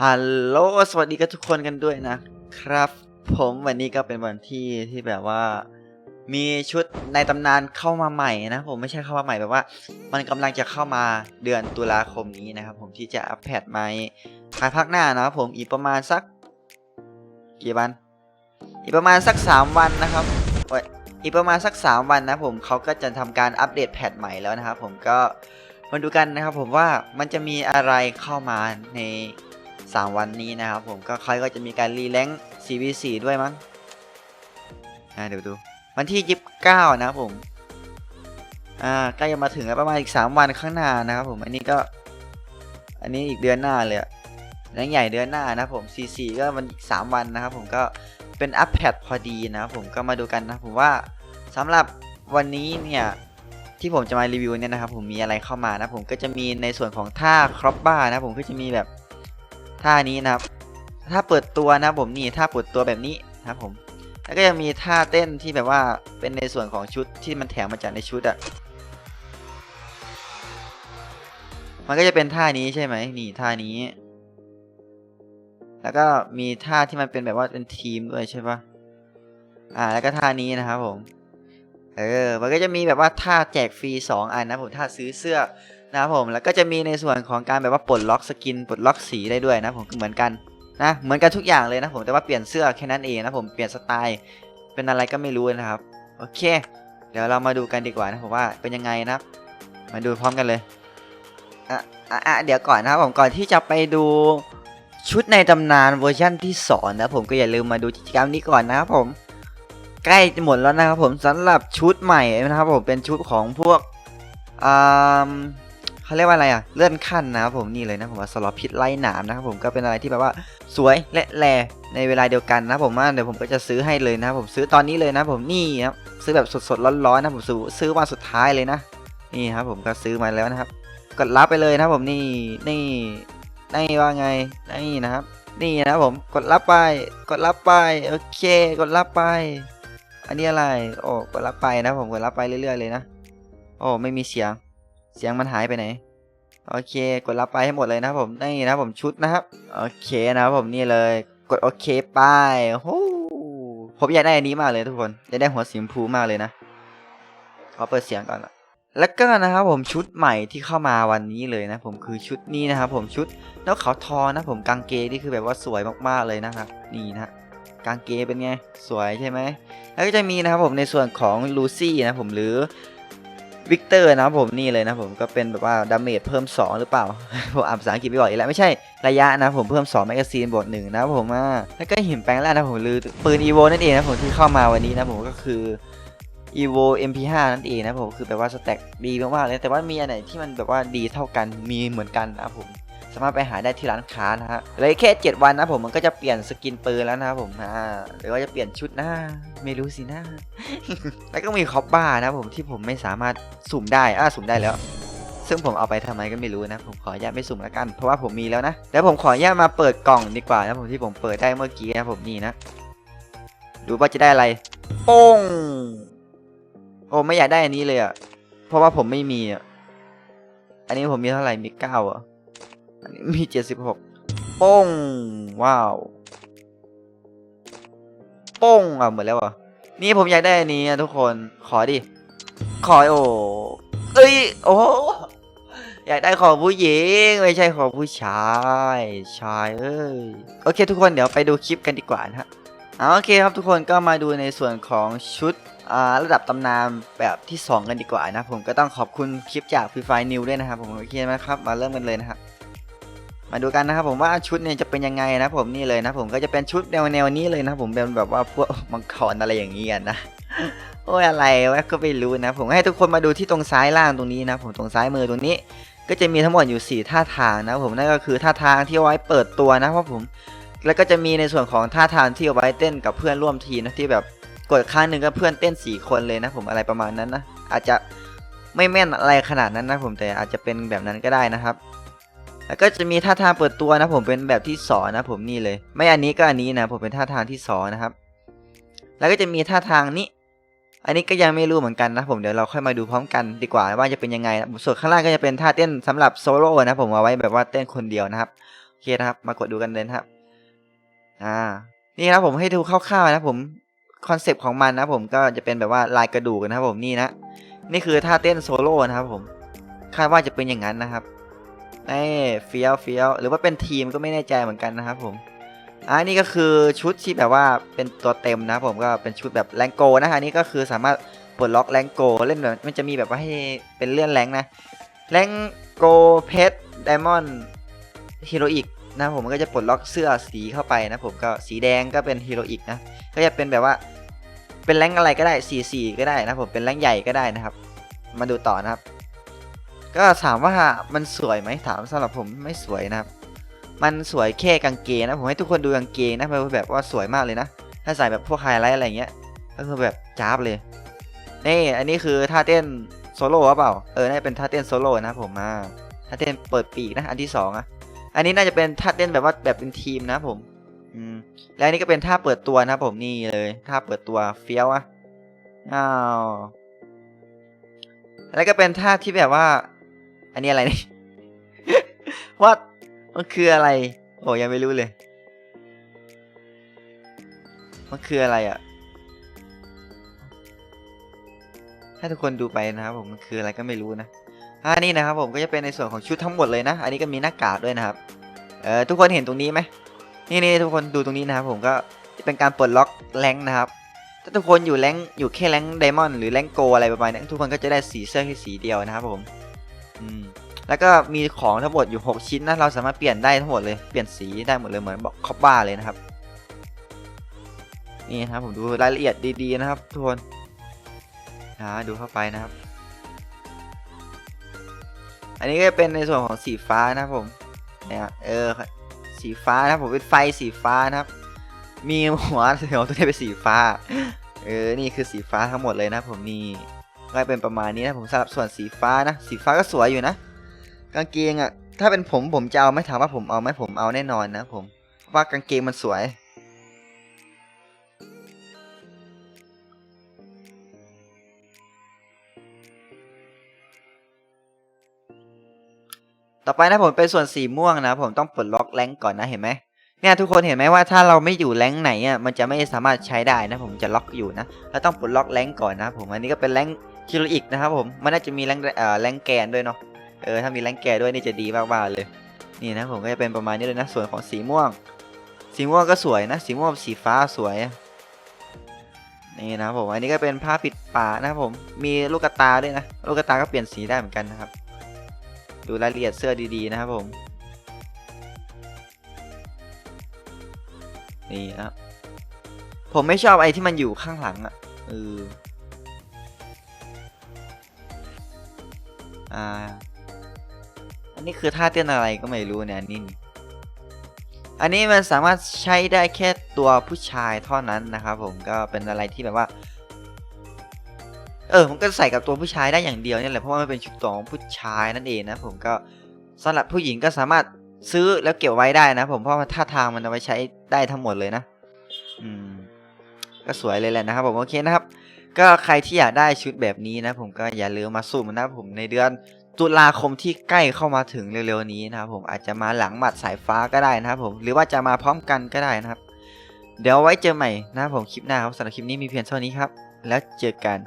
ฮัลโหล สวัสดีกับทุกคนกันด้วยนะครับ ผมวันนี้ก็เป็นวันที่ที่แบบว่า มีชุดในตำนานเข้ามาใหม่นะผมไม่ใช่เข้ามาใหม่แบบว่า มันกำลังจะเข้ามาเดือนตุลาคมนี้นะครับ ผมที่จะอัปเดตใหม่ภายภาคหน้านะครับผมอีกประมาณสัก กี่วัน อีกประมาณสัก 3 วันนะครับโอ้ยอีกประมาณสัก 3 วันนะผมเขาก็จะทำการอัปเดตแพทใหม่แล้วนะครับผมก็มาดูกันนะครับผมว่ามันจะมีอะไรเข้ามาใน 3 วันนี้นะครับผมก็ค่อยก็จะมีการรีแลง CVC ด้วยมั้งอ่าเดี๋ยวดูวันที่29นะครับผมอ่าใกล้จะมาถึงแล้วประมาณอีก 3 วันข้างหน้านะครับผมอันนี้ก็ อันนี้อีกเดือนหน้าเลยอะแรงใหญ่เดือนหน้านะครับผม CC ก็มันอีก 3 วันนะครับผมก็เป็นอัปเดตพอดีนะครับผมก็มาดูกันนะผมว่าสำหรับวันนี้เนี่ยที่ผมจะมารีวิวเนี่ยนะครับผมมีอะไรเข้ามานะผมก็จะมีในส่วนของท่าครอปบ้านะผมก็จะมีแบบ ท่านี้นะครับ ถ้าเปิดตัวนะครับผมนี่ถ้าเปิดตัวแบบนี้นะครับผม แล้วก็จะมีท่าเต้นที่แบบว่าเป็นในส่วนของชุดที่มันแถมมาจากในชุดอะมันก็จะเป็นท่านี้ใช่ไหมนี่ท่านี้ แล้วก็มีท่าที่มันเป็นแบบว่าเป็นทีมด้วยใช่ปะอ่า แล้วก็ท่านี้นะครับผม เออ มันก็จะมีแบบว่าท่าแจกฟรี 2 อันนะผม ท่าซื้อเสื้อ นะครับผมแล้วก็จะมีในส่วนของการแบบว่าปลดล็อกสกินปลดล็อกสีได้ด้วยนะผมเหมือนกันนะเหมือนกันทุกอย่างเลยนะผมแต่ว่าเปลี่ยนเสื้อแค่นั้นเองนะผมเปลี่ยนสไตล์เป็นอะไรก็ไม่รู้นะครับโอเค เดี๋ยวเรามาดูกันดีกว่านะผมว่าเป็นยังไงนะมาดูพร้อมกันเลยอะอะเดี๋ยวก่อนนะครับผมก่อนที่จะไปดูชุดในตำนานเวอร์ชันที่สองนะผมก็อย่าลืมมาดูกิจกรรมนี้ก่อนนะครับผมใกล้จะหมดแล้วนะครับผมสำหรับชุดใหม่นะครับผมเป็นชุดของพวกอ่า เขาเรียกว่าอะไรอะเลื่อนขั้นนะครับผมนี่เลยนะผมว่าสล็อตพิษไล่หนามนะครับผมก็เป็นอะไรที่แบบว่าสวยและแลในเวลาเดียวกันนะผมว่าเดี๋ยวผมก็จะซื้อให้เลยนะผมซื้อตอนนี้เลยนะผมนี่ครับซื้อแบบสดๆร้อนๆนะผมซื้อซื้อวันสุดท้ายเลยนะ นี่ครับผมก็ซื้อมาแล้วนะครับ กดรับไปเลยนะผมนี่นี่นี่ว่าไงนี่นะครับ นี่นะผมกดรับไป กดรับไปโอเค กดรับไป อันนี้อะไรโอ้กดรับไปนะผมกดรับไปเรื่อยๆเลยนะโอ้ไม่มีเสียง เสียงมันหายไปไหน โอเค กดรับไปให้หมดเลยนะครับผม นี่นะผมชุดนะครับ โอเคนะครับผมนี่เลย กดโอเคไปโอ้ผมอยากได้อันนี้มากเลยทุกคนอยากได้หัวสีชมพูมากเลยนะ ขอเปิดเสียงก่อนละแล้วก็นะครับผมชุดใหม่ที่เข้ามาวันนี้เลยนะ ผมคือชุดนี้นะครับผมชุดนกเขาทอนะ ผมกางเกงนี่คือแบบว่าสวยมากๆเลยนะครับ นี่นะกางเกงเป็นไง สวยใช่ไหมแล้วก็จะมีนะครับผมในส่วนของลูซี่นะผมหรือ วิกเตอร์นะผมนี่เลยนะผมก็เป็นแบบว่าดาเมจเพิ่ม 2 หรือเปล่า ผมอ่านภาษาอังกฤษไม่บอกอีกแล้วไม่ใช่ระยะนะผมเพิ่ม2แมกกาซีนบวกหนึ่งนะผมอ่าแล้วก็หินแปลงแรกนะผมลือปืนอีโวนั่นเองนะผมที่เข้ามาวันนี้นะผมก็คือ evo mp5 นั่นเองนะผมคือแบบว่าสแต็กดีมากๆเลยแต่ว่ามีอันไหนที่มันแบบว่าดีเท่ากันมีเหมือนกันนะผม สามารถไปหาได้ที่ร้านค้านะฮะเลยแค่ 7 วันนะผมมันก็จะเปลี่ยนสกินปืนแล้วนะครับผมอ่าหรือว่าจะเปลี่ยนชุดนะไม่รู้สินะ แล้วก็มีคอปบ้านะผมที่ผมไม่สามารถสุ่มได้อ่าสุ่มได้แล้วซึ่งผมเอาไปทำไมก็ไม่รู้นะ ผมขออนุญาตไม่สุ่มแล้วกัน เพราะว่าผมมีแล้วนะ แล้วผมขออนุญาตมาเปิดกล่องดีกว่านะผมที่ผมเปิดได้เมื่อกี้นะผมนี่นะดูว่าจะได้อะไรโป้งโอ้ไม่อยากได้อันนี้เลยอะ่ะเพราะว่าผมไม่มีอะอันนี้ผมมีเท่าไหร่มีเก้าอะ อันนี้มีเจ็ดสิบหกโป้งว้าวโป้งอะหมดแล้วอะนี่ผมอยากได้อันนี้อะทุกคนขอดิ ขอโอ้เอ้ยโอ้อยากได้ของผู้หญิงไม่ใช่ของผู้ชายชายเอ้ยโอเค ทุกคนเดี๋ยวไปดูคลิปกันดีกว่านะฮะเอาโอเคครับทุกคนก็มาดูในส่วนของชุดอ่าระดับตำนานแบบที่ 2 กันดีกว่านะ ผมก็ต้องขอบคุณคลิปจากฟรีไฟนิวด้วยนะครับผมโอเคไหมครับมาเริ่มกันเลยนะครับ มาดูกันนะครับผมว่าชุดเนี่ยจะเป็นยังไงนะผมนี่เลยนะผมก็จะเป็นชุดแนวแนวนี้เลยนะผมเป็นแบบว่าพวกมังกรอะไรอย่างนี้กันนะโอ้ยอะไรวะก็ไม่รู้นะ ผมให้ทุกคนมาดูที่ตรงซ้ายล่างตรงนี้นะ ผมตรงซ้ายมือตรงนี้ ก็จะมีทั้งหมดอยู่ 4 ท่าทางนะผมนั่นก็คือท่าทางที่ไว้เปิดตัวนะเพราะผม แล้วก็จะมีในส่วนของท่าทางที่เอาไว้เต้นกับเพื่อนร่วมทีมนะที่แบบกดครั้งหนึ่งก็เพื่อนเต้น 4 คนเลยนะ ผมอะไรประมาณนั้นนะอาจจะไม่แม่นอะไรขนาดนั้นนะผมแต่อาจจะเป็นแบบนั้นก็ได้นะครับ แล้วก็จะมีท่าทางเปิดตัวนะ ผมเป็นแบบที่สองนะ ผมนี่เลย ไม่อันนี้ก็อันนี้นะ ผมเป็นท่าทางที่สองนะครับ แล้วก็จะมีท่าทางนี้ อันนี้ก็ยังไม่รู้เหมือนกันนะ ผมเดี๋ยวเราค่อยมาดูพร้อมกันดีกว่าว่าจะเป็นยังไงนะส่วนข้างล่างก็จะเป็นท่าเต้นสำหรับโซโล่นะ ผมเอาไว้แบบว่าเต้นคนเดียวนะครับโอเคนะครับ มากดดูกันเลยครับ อ่า นี่นะผมให้ดูคร่าวๆนะ ผมคอนเซปต์ของมันนะผมก็จะเป็นแบบว่าลายกระดูกนะครับผมนี่นะนี่คือท่าเต้นโซโล่นะครับผมคาดว่าจะเป็นอย่างนั้นนะครับ นี่เฟี้ยวเฟี้ยวหรือว่าเป็นทีมก็ไม่แน่ใจเหมือนกันนะครับผมอ่านี่ก็คือชุดที่แบบว่าเป็นตัวเต็มนะผมก็เป็นชุดแบบแรงโกนะอันนี้ก็คือสามารถปลดล็อกแรงโกเล่นแบบมันจะมีแบบว่าให้เป็นเลื่อนแรงนะแรงโกเพชรไดมอนด์ฮีโรอีกนะผมก็จะปลดล็อกเสื้อสีเข้าไปนะผมก็สีแดงก็เป็นฮีโรอีกนะก็จะเป็นแบบว่าเป็นแรงอะไรก็ได้สีสีก็ได้นะผมเป็นแรงใหญ่ก็ได้นะครับ มาดูต่อนะครับ ก็ถามว่ามันสวยไหมถามสำหรับผมไม่สวยนะครับ มันสวยแค่กางเกงนะผมให้ทุกคนดูกางเกงนะแบบว่าสวยมากเลยนะ ถ้าใส่แบบพวกไฮไลท์อะไรเงี้ย ก็คือแบบจ้าบเลยนี่อันนี้คือท่าเต้นโซโล่หรือเปล่า เออน่าจะเป็นท่าเต้นโซโล่นะผมมาท่าเต้นเปิดปีกนะอันที่สองอะ อันนี้น่าจะเป็นท่าเต้นแบบว่าแบบเป็นทีมนะผม อืม แล้วอันนี้ก็เป็นท่าเปิดตัวนะผมนี่เลยท่าเปิดตัวเฟี้ยวอะอ้าวแล้วก็เป็นท่าที่แบบว่า อันนี้อะไรนี่ ว่ามันคืออะไร โอ้ยังไม่รู้เลย มันคืออะไรอะ่ะให้ทุกคนดูไปนะครับผมมันคืออะไรก็ไม่รู้นะอันนี้นะครับผมก็จะเป็นในส่วนของชุดทั้งหมดเลยนะ อันนี้ก็มีหน้ากากด้วยนะครับ เออทุกคนเห็นตรงนี้ไหมนี่นี่ทุกคนดูตรงนี้นะครับผมก็จะเป็นการปลดล็อกแรงนะครับ ถ้าทุกคนอยู่แรงอยู่แค่แรงไดมอนด์หรือแรงโกอะไรประมาณนี้ทุกคนก็จะได้สีเสื้อแค่สีเดียวนะครับผมอืม แล้วก็มีของทั้งหมดอยู่ 6 ชิ้นนะ เราสามารถเปลี่ยนได้ทั้งหมดเลย เปลี่ยนสีได้หมดเลยเหมือนบอกคอปบ้าเลยนะครับ นี่นะครับผมดูรายละเอียดดีๆนะครับทุกคนนะดูเข้าไปนะครับ อันนี้ก็เป็นในส่วนของสีฟ้านะผมเนี่ยเออสีฟ้านะผมเป็นไฟสีฟ้านะครับ มีหัวเสียวตัวนี้เป็นสีฟ้า เออ นี่คือสีฟ้าทั้งหมดเลยนะผมนี่ ก็เป็นประมาณนี้นะผมสำหรับส่วนสีฟ้านะ สีฟ้าก็สวยอยู่นะ กางเกงอะถ้าเป็นผมผมจะเอาไม่ถามว่าผมเอาไหมผมเอาแน่นอนนะผมว่ากางเกงมันสวยต่อไปนะผมเป็นส่วนสีม่วงนะผมต้องปลดล็อกแรงก่อนนะเห็นไหมเนี่ยทุกคนเห็นไหมว่าถ้าเราไม่อยู่แรงไหนอะมันจะไม่สามารถใช้ได้นะผมจะล็อกอยู่นะเราต้องปลดล็อกแรงก์ก่อนนะผมอันนี้ก็เป็นแรง คิโลอีกนะครับผมมันน่าจะมีแรงเอ่อแรงแกนด้วยเนาะเออถ้ามีแรงแกนด้วยนี่จะดีมากๆเลย นี่นะผมก็จะเป็นประมาณนี้เลยนะส่วนของสีม่วง สีม่วงก็สวยนะ สีม่วงสีฟ้าสวยนี่นะผมอันนี้ก็เป็นผ้าปิดปากนะครับผมมีลูกตาด้วยนะลูกตาก็เปลี่ยนสีได้เหมือนกันนะครับ ดูรายละเอียดเสื้อดีๆนะครับผมนี่นะครับผมไม่ชอบไอ้ที่มันอยู่ข้างหลังอะ่ะเออ อ่า อันนี้คือท่าเต้นอะไรก็ไม่รู้เนี่ยนี่อันนี้มันสามารถใช้ได้แค่ตัวผู้ชายเท่านั้นนะครับผมก็เป็นอะไรที่แบบว่า เออผมก็ใส่กับตัวผู้ชายได้อย่างเดียวเนี่ยแหละเพราะว่ามันเป็นชุดของผู้ชายนั่นเองนะผมก็สำหรับผู้หญิงก็สามารถซื้อแล้วเก็บไว้ได้นะผมเพราะว่าท่าทางมันเอาไว้ใช้ได้ทั้งหมดเลยนะ อืม ก็สวยเลยแหละนะครับผมโอเคนะครับ ก็ใครที่อยากได้ชุดแบบนี้นะผมก็อย่าลืมมาสุ่มนะผมในเดือนตุลาคมที่ใกล้เข้ามาถึงเร็วๆนี้นะครับผมอาจจะมาหลังหมัดสายฟ้าก็ได้นะครับผมหรือว่าจะมาพร้อมกันก็ได้นะครับ เดี๋ยวไว้เจอใหม่นะครับผมคลิปหน้าครับสำหรับคลิปนี้มีเพียงเท่านี้ครับ แล้วเจอกัน